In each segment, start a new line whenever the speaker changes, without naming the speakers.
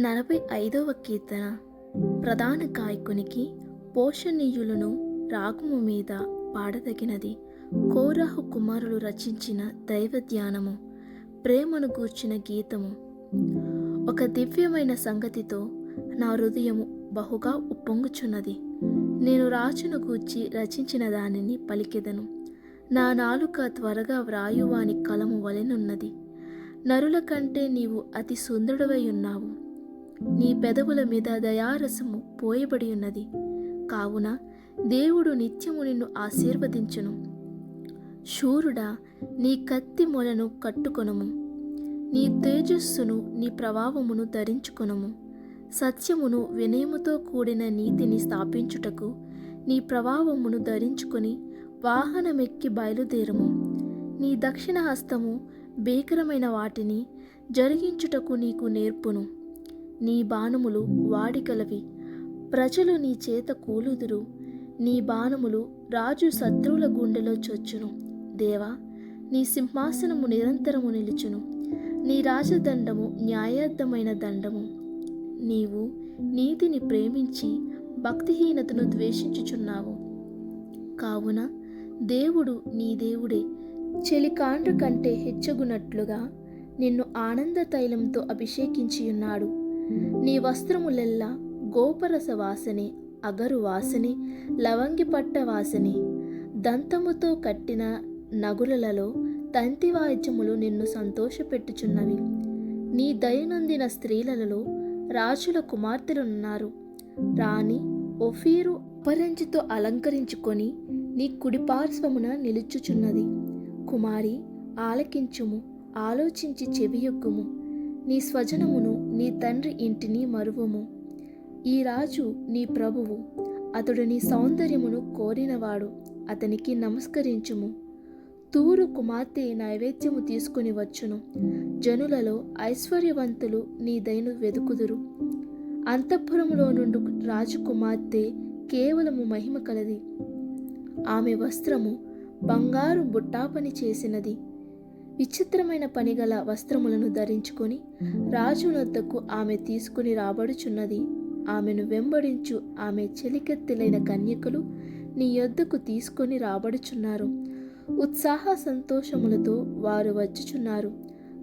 నలభై ఐదవ కీర్తన. ప్రధాన గాయకునికి పోషణీయులను రాగము మీద పాడదగినది. కోరాహు కుమారులు రచించిన దైవ ధ్యానము ప్రేమను గూర్చిన గీతము. ఒక దివ్యమైన సంగతితో నా హృదయము బహుగా ఉప్పొంగుచున్నది. నేను రాజును గూర్చి రచించిన దానిని పలికెదను. నా నాలుక త్వరగా వ్రాయువాని కలము వలెనున్నది. నరుల కంటే నీవు అతి సుందరుడవై ఉన్నావు. నీ పెదవుల మీద దయారసము పోయబడి ఉన్నది కావున దేవుడు నిత్యము నిన్ను ఆశీర్వదించును. శూరుడా నీ కత్తి మొలను కట్టుకొనుము. నీ తేజస్సును నీ ప్రభావమును ధరించుకొనుము. సత్యమును వినయముతో కూడిన నీతిని స్థాపించుటకు నీ ప్రభావమును ధరించుకొని వాహనమెక్కి బయలుదేరము. నీ దక్షిణ హస్తము భీకరమైన వాటిని జరిగించుటకు నీకు నేర్పును. నీ బాణములు వాడికలవి. ప్రజలు నీ చేత కూలుదురు. నీ బాణములు రాజు శత్రువుల గుండెలో చొచ్చును. దేవా నీ సింహాసనము నిరంతరము నిలుచును. నీ రాజదండము న్యాయార్థమైన దండము. నీవు నీతిని ప్రేమించి భక్తిహీనతను ద్వేషించుచున్నావు. కావున దేవుడు నీ దేవుడే. చెలికాండ్రు కంటే హెచ్చగునట్లుగా నిన్ను ఆనంద తైలంతో అభిషేకించి ఉన్నాడు నీ వస్త్రములెల్లా గోపరస వాసనే అగరు వాసనే లవంగిపట్ట వాసనే. దంతముతో కట్టిన నగులలో తంతి వాయిద్యములు నిన్ను సంతోషపెట్టుచున్నవి. నీ దయనందిన స్త్రీలలో రాజుల కుమార్తెలున్నారు. రాణి ఒఫీరు అపరంజితో అలంకరించుకొని నీ కుడిపార్శ్వమున నిలుచుచున్నది. కుమారి ఆలకించుము ఆలోచించి చెవియొగ్గుము. నీ స్వజనమును నీ తండ్రి ఇంటిని మరువము. ఈ రాజు నీ ప్రభువు. అతడు నీ సౌందర్యమును కోరినవాడు. అతనికి నమస్కరించుము. తూరు కుమార్తె నైవేద్యము తీసుకుని వచ్చును. జనులలో ఐశ్వర్యవంతులు నీ దయను వెదుకుదురు. అంతఃపురములో నుండి రాజకుమార్తె కేవలము మహిమ కలది. ఆమె వస్త్రము బంగారు బుట్టాపని చేసినది. విచిత్రమైన పనిగల వస్త్రములను ధరించుకొని రాజునొద్దకు ఆమె తీసుకుని రాబడుచున్నది. ఆమెను వెంబడించు ఆమె చెలికెత్తిలైన కన్యకులు నీ యొద్దకు తీసుకొని రాబడుచున్నారు. ఉత్సాహ సంతోషములతో వారు వచ్చుచున్నారు.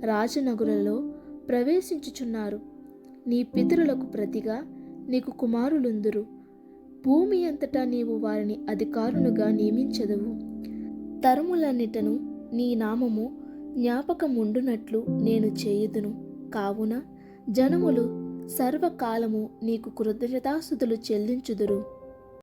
రాజనగులలో ప్రవేశించుచున్నారు. నీ పితరులకు ప్రతిగా నీకు కుమారులుందురు. భూమి అంతటా నీవు వారిని అధికారులుగా నియమించదవు. తరములన్నిటను నీ నామము జ్ఞాపకముండునట్లు నేను చేయుదును. కావున జనములు సర్వకాలము నీకు కృతజ్ఞతాసుతులు చెల్లించుదురు.